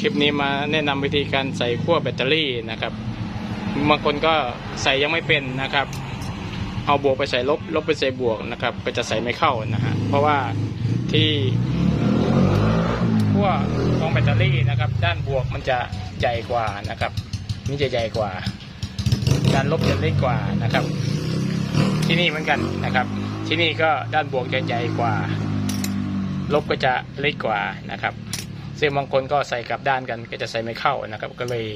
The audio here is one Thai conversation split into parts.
คลิปนี้มาแนะนำวิธีการใส่ขั้วแบตเตอรี่นะครับบางคนก็ใส่ยังไม่เป็นนะครับ เอาบวกไปใส่ลบลบไปใส่บวกนะครับ ก็จะใส่ไม่เข้านะฮะเพราะว่าที่ขั้วของแบตเตอรี่นะครับ ด้านบวกมันจะใหญ่กว่านะครับนี่จะใหญ่กว่า ด้านลบจะเล็กกว่านะครับ ที่นี่เหมือนกันนะครับ ที่นี่ก็ด้านบวกจะใหญ่กว่า ลบก็จะเล็กกว่านะครับ ซึ่งบางคนก็ใส่กลับด้านกันก็จะใส่ไม่เข้านะครับ ก็เลย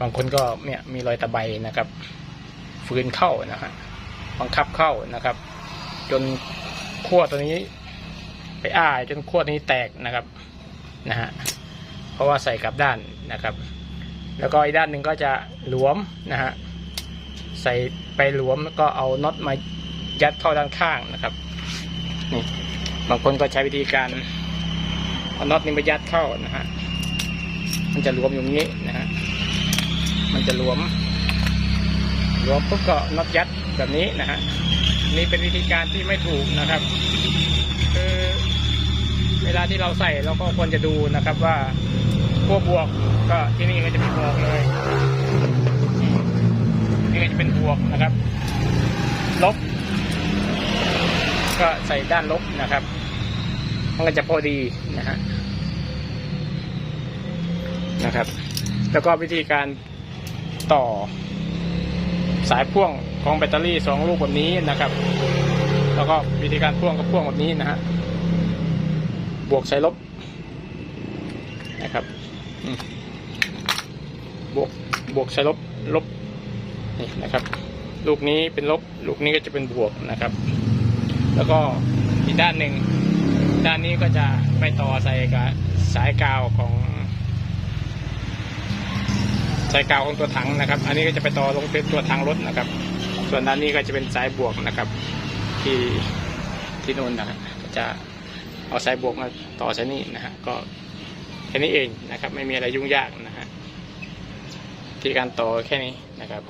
บางคนก็เนี่ยมีรอยตะไบนะครับ ฟืนเข้านะฮะบังคับเข้านะครับ จนขั้วตัวนี้ ไปอ้ายจนขั้วนี้แตกนะครับนะฮะเพราะว่าใส่กลับด้านนะครับ แล้วก็อีกด้านหนึ่งก็จะหลวมนะฮะใส่ไปหลวมแล้วก็เอาน็อตมายัดเข้าด้านข้างนะครับนี่บางคนก็ใช้วิธีการ เอาน็อตนี้ไปยัดเข้านะฮะ มันจะรวมอยู่นี้นะฮะ มันจะรวม รวมปุ๊บก็น็อตยัดแบบนี้นะฮะ นี่เป็นวิธีการที่ไม่ถูกนะครับ คือเวลาที่เราใส่เราก็ควรจะดูนะครับว่าพวกบวกก็ที่นี่ก็จะเป็นบวกเลยนี่ก็จะเป็นบวกนะครับ ลบ ก็ใส่ด้านลบนะครับ มันก็จะพอดีนะฮะ นะครับ แล้วก็วิธีการต่อสายพ่วงของแบตเตอรี่สองลูกแบบนี้นะครับ แล้วก็วิธีการพ่วงกับพ่วงแบบนี้นะฮะบวกใส่ลบนะครับบวกบวกใส่ลบลบนี่นะครับ ลูกนี้เป็นลบ ลูกนี้ก็จะเป็นบวกนะครับ แล้วก็อีกด้านหนึ่งด้านนี้ก็จะไปต่อใส่กับสายกาวของ สายกาวของตัวถังนะครับ อันนี้ก็จะไปต่อลงเป็นตัวถังรถนะครับ ส่วนด้านนี้ก็จะเป็นสายบวกนะครับ ที่ที่นู่นนะครับจะเอาสายบวกมาต่อสายนี้นะฮะก็แค่นี้เองนะครับ ไม่มีอะไรยุ่งยากนะฮะที่การต่อแค่นี้นะครับ